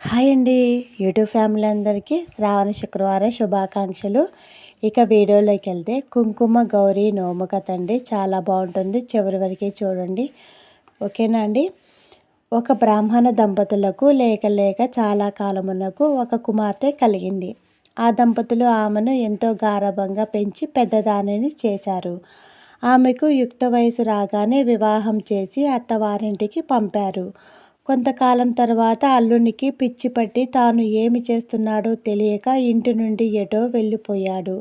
Hi అండి. YouTube family అందరికీ శ్రావణ శుక్రవారం శుభాకాంక్షలు. ఇక వీడియోలోకి వెళ్తే కుంకుమ గౌరీ నోము కథ అండి. చాలా బాగుంటుంది. చివరి వరకే చూడండి. ఓకేనా అండి? ఒక బ్రాహ్మణ దంపతులకు లేక లేక చాలా కాలమునకు ఒక కుమార్తె కలిగింది. ఆ దంపతులు ఆమెను ఎంతో గారభంగా పెంచి పెద్దదానిని చేశారు. ఆమెకు యుక్త వయసు రాగానే వివాహం చేసి అత్తవారింటికి పంపారు. కొంతకాలం తర్వాత అల్లునికి పిచ్చి పట్టి తాను ఏమి చేస్తున్నాడో తెలియక ఇంటి నుండి ఎటో వెళ్ళిపోయాడు.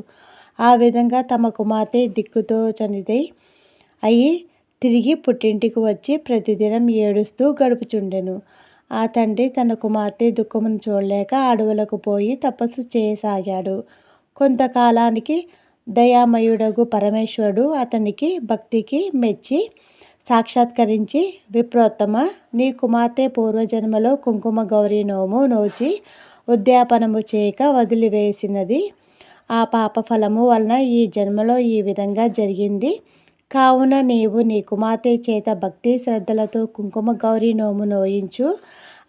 ఆ విధంగా తమ కుమార్తె దిక్కుతో చనిదై అయి తిరిగి పుట్టింటికి వచ్చి ప్రతిదినం ఏడుస్తూ గడుపుచుండెను. ఆ తండ్రి తన కుమార్తె దుఃఖమును చూడలేక అడవులకు పోయి తపస్సు చేయసాగాడు. కొంతకాలానికి దయామయుడగు పరమేశ్వరుడు అతనికి భక్తికి మెచ్చి సాక్షాత్కరించి విప్రోత్తమ నీ కుమార్తె పూర్వజన్మలో కుంకుమ గౌరీ నోము నోచి ఉద్యాపనము చేయక వదిలివేసినది. ఆ పాప ఫలము వలన ఈ జన్మలో ఈ విధంగా జరిగింది. కావున నీవు నీ కుమార్తె చేత భక్తి శ్రద్ధలతో కుంకుమ గౌరీ నోము నోయించు.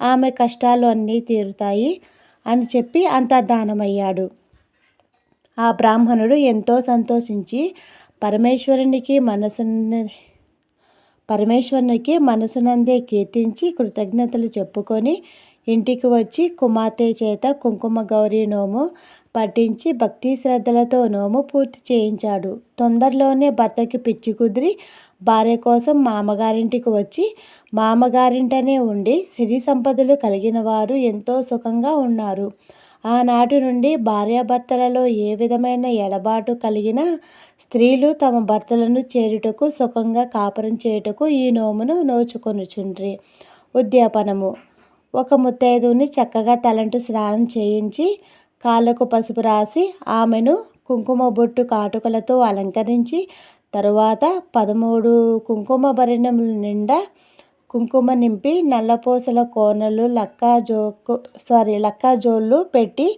ఆమె కష్టాలు అన్నీ తీరుతాయి అని చెప్పి అంతర్ధానమయ్యాడు. ఆ బ్రాహ్మణుడు ఎంతో సంతోషించి పరమేశ్వరునికి మనసు పరమేశ్వరునికి మనసునందే కీర్తించి కృతజ్ఞతలు చెప్పుకొని ఇంటికి వచ్చి కుమార్తె చేత కుంకుమ గౌరీ నోము పట్టించి భక్తి శ్రద్ధలతో నోము పూర్తి చేయించాడు. తొందరలోనే భర్తకి పిచ్చి కుదిరి భార్య కోసం మామగారింటికి వచ్చి మామగారింటనే ఉండి సిరి సంపదలు కలిగిన వారు ఎంతో సుఖంగా ఉన్నారు. ఆనాటి నుండి భార్యాభర్తలలో ఏ విధమైన ఎడబాటు కలిగిన స్త్రీలు తమ భర్తలను చేరుటకు సుఖంగా కాపురం చేయుటకు ఈ నోమును నోచుకొనుచుండ్రి. ఉద్యాపనము. ఒక ముత్తైదుని చక్కగా తలంటు స్నానం చేయించి కాళ్ళకు పసుపు రాసి ఆమెను కుంకుమ బొట్టు కాటుకలతో అలంకరించి తరువాత పదమూడు కుంకుమ భరిణములు నిండా కుంకుమ నింపి నల్లపూసల కోనలు లక్కా జోకు సారీ లక్కా జోళ్ళు పెట్టి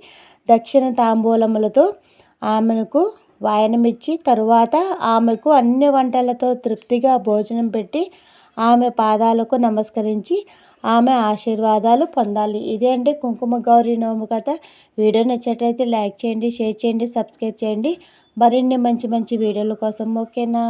దక్షిణ తాంబూలములతో ఆమెకు వాయనమిచ్చి తరువాత ఆమెకు అన్ని వంటలతో తృప్తిగా భోజనం పెట్టి ఆమె పాదాలకు నమస్కరించి ఆమె ఆశీర్వాదాలు పొందాలి. ఇదే అండి కుంకుమ గౌరీ నోము కథ. వీడియో నచ్చేటైతే లైక్ చేయండి షేర్ చేయండి సబ్స్క్రైబ్ చేయండి. మరిన్ని మంచి మంచి వీడియోల కోసం ఓకేనా?